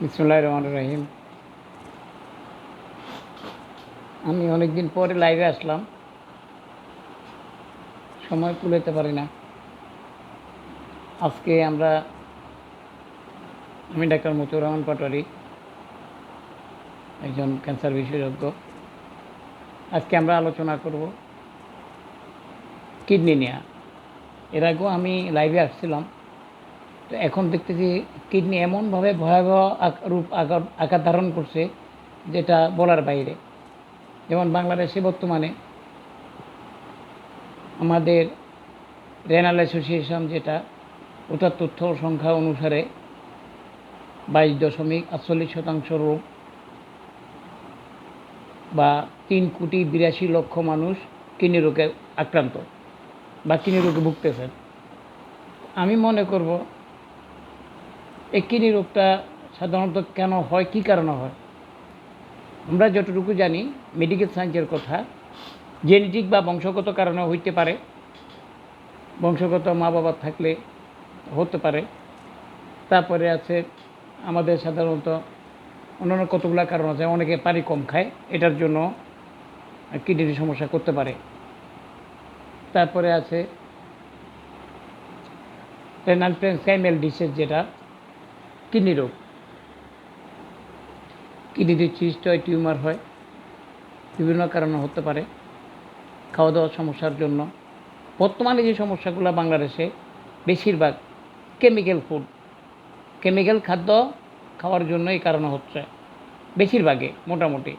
বিসমুল্লাহ রহমান রহিম। আমি অনেকদিন পরে লাইভে আসলাম। সময় কুলাতে পারি না। আজকে আমরা, আমি ডাক্তার মতিউর রহমান পাটোয়ারি, একজন ক্যান্সার বিশেষজ্ঞ। আজকে আমরা আলোচনা করব কিডনি নিয়ে। এর আগেও আমি লাইভে আসছিলাম। তো এখন দেখতেছি কিডনি এমনভাবে ভয়াবহ রূপ আকার আকার ধারণ করছে যেটা বলার বাইরে। যেমন বাংলাদেশে বর্তমানে আমাদের রেনাল অ্যাসোসিয়েশন যেটা, ওটার তথ্য সংখ্যা অনুসারে বাইশ দশমিক আটচল্লিশ শতাংশ রোগ বা তিন কোটি বিরাশি লক্ষ মানুষ কিডনি রোগে আক্রান্ত বা কিডনি রোগে ভুগতেছেন। আমি মনে করব এই কিডনি রোগটা সাধারণত কেন হয়, কী কারণে হয়? আমরা যতটুকু জানি মেডিকেল সায়েন্সের কথা জেনেটিক বা বংশগত কারণে হইতে পারে। বংশগত মা বাবা থাকলে হতে পারে। তারপরে আছে আমাদের সাধারণত অন্যান্য কতগুলো কারণ আছে, অনেকে পানি কম খায়, এটার জন্য কিডনির সমস্যা করতে পারে। তারপরে আছে রেনাল প্রেনসাইমেল ডিসিজ যেটা কিডনি রোগ। কিডনিতে চিস্ট হয় টিউমার হয়, বিভিন্ন কারণে হতে পারে খাওয়া দাওয়ার সমস্যার জন্য। বর্তমানে যে সমস্যাগুলো বাংলাদেশে, বেশিরভাগ কেমিক্যাল ফুড কেমিক্যাল খাদ্য খাওয়ার জন্য এই কারণে হচ্ছে। বেশিরভাগে, মোটামুটি।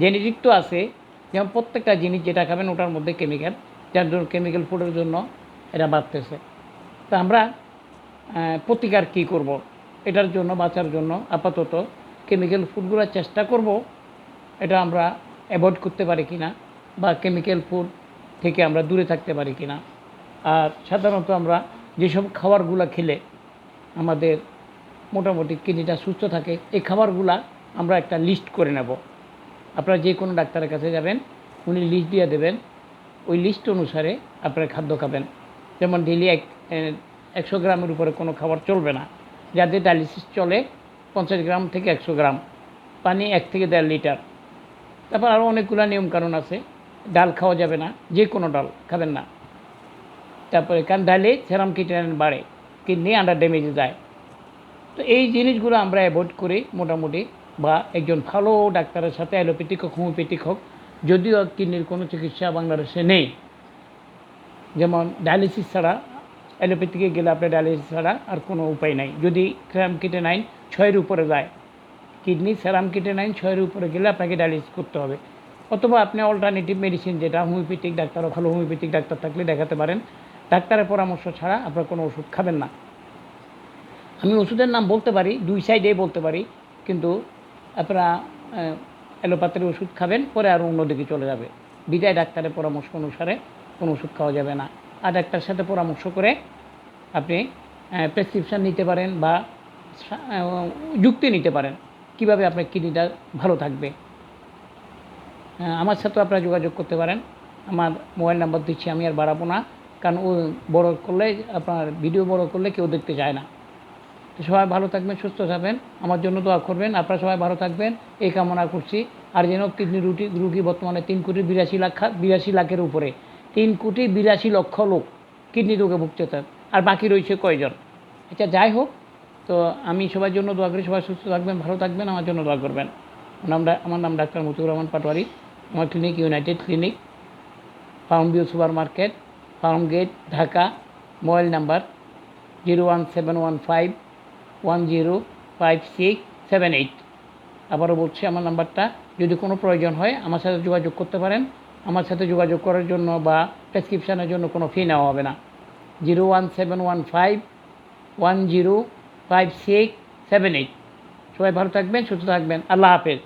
জেনেটিক তো আছে, যেমন প্রত্যেকটা জিনিস যেটা খাবেন ওটার মধ্যে কেমিক্যাল যার জন্য কেমিক্যাল ফুডের জন্য এরা বাড়তেছে। তা আমরা প্রতিকার কী করব? এটার জন্য, বাঁচার জন্য আপাতত কেমিক্যাল ফুডগুলো চেষ্টা করব। এটা আমরা অ্যাভয়েড করতে পারি কি না বা কেমিক্যাল ফুড থেকে আমরা দূরে থাকতে পারি কি না আর সাধারণত আমরা যেসব খাবারগুলো খেলে আমাদের মোটামুটি কিডনিটা সুস্থ থাকে, এই খাবারগুলা আমরা একটা লিস্ট করে নেব। আপনারা যে কোনো ডাক্তারের কাছে যাবেন, উনি লিস্ট দিয়ে দেবেন। ওই লিস্ট অনুসারে আপনারা খাদ্য খাবেন। যেমন ডেলি এক একশো গ্রামের উপরে কোনো খাবার চলবে না। যাদের ডায়ালিসিস চলে, পঞ্চাশ গ্রাম থেকে একশো গ্রাম, পানি এক থেকে দেড় লিটার। তারপর আরও অনেকগুলো নিয়মকানুন আছে। ডাল খাওয়া যাবে না, যে কোনো ডাল খাবেন না। তারপরে কারণ ডালে সেরাম কিডনি বাড়ে, কিডনি আন্ডার ড্যামেজে যায়। তো এই জিনিসগুলো আমরা অ্যাভয়েড করি মোটামুটি বা একজন ভালো ডাক্তারের সাথে অ্যালোপ্যাথিক হোক, হোমিওপ্যাথিক হোক, যদিও কিডনির কোনো চিকিৎসা বাংলাদেশে নেই। যেমন ডায়ালিসিস ছাড়া অ্যালোপ্যাথিকে গেলে আপনার ডায়ালিসিস ছাড়া আর কোনো উপায় নাই। যদি সেরাম কিটে নাইন ছয়ের উপরে যায়। কিডনি সেরাম কিটে নাইন ছয়ের উপরে গেলে আপনাকে ডায়ালিসিস করতে হবে। অথবা আপনি অল্টারনেটিভ মেডিসিন যেটা হোমিওপ্যাথিক ডাক্তার ভালো হোমিওপ্যাথিক ডাক্তার থাকলে দেখাতে পারেন। ডাক্তারের পরামর্শ ছাড়া আপনার কোনো ওষুধ খাবেন না। আমি ওষুধের নাম বলতে পারি, দুই সাইডে বলতে পারি, কিন্তু আপনারা অ্যালোপ্যাথির ওষুধ খাবেন, পরে আরও অন্যদিকে চলে যাবে। বিদায় ডাক্তারের পরামর্শ অনুসারে কোনো ওষুধ খাওয়া যাবে না। আর ডাক্তারের সাথে পরামর্শ করে আপনি প্রেসক্রিপশান নিতে পারেন বা যুক্তি নিতে পারেন কীভাবে আপনার কিডনিটা ভালো থাকবে। আমার সাথেও আপনারা যোগাযোগ করতে পারেন। আমার মোবাইল নাম্বার দিচ্ছি, আমি আর বাড়াবো না। কারণ ও বড় করলে, আপনার ভিডিও বড় করলে কেউ দেখতে চায় না। তো সবাই ভালো থাকবেন, সুস্থ থাকবেন। আমার জন্য দোয়া করবেন। আপনারা সবাই ভালো থাকবেন। এই কামনা করছি। আর যেন কিডনি রুটি, রুগী বর্তমানে তিন কোটি বিরাশি লাখ বিরাশি লাখের উপরে। তিন কোটি বিরাশি লক্ষ লোক কিডনি রোগে ভুগতে চান আর বাকি রয়েছে কয়জন? আচ্ছা যাই হোক, তো আমি সবার জন্য দোয়া করি, সবাই সুস্থ থাকবেন, ভালো থাকবেন, আমার জন্য দোয়া করবেন। নাম আমার নাম ডাক্তার মতিউর রহমান পাটোয়ারি। আমার clinic united clinic farm view super market farm gate Dhaka mobile number zero one seven one five one zero five six seven eight আবারও বলছি, আমার নাম্বারটা যদি কোনো প্রয়োজন হয়, আমার সাথে যোগাযোগ করতে পারেন। আমার সাথে যোগাযোগ করার জন্য বা প্রেসক্রিপশানের জন্য কোনো ফি নেওয়া হবে না। Zero one seven one five one zero five six seven eight সবাই ভালো থাকবেন, সুস্থ থাকবেন। আল্লাহ হাফেজ।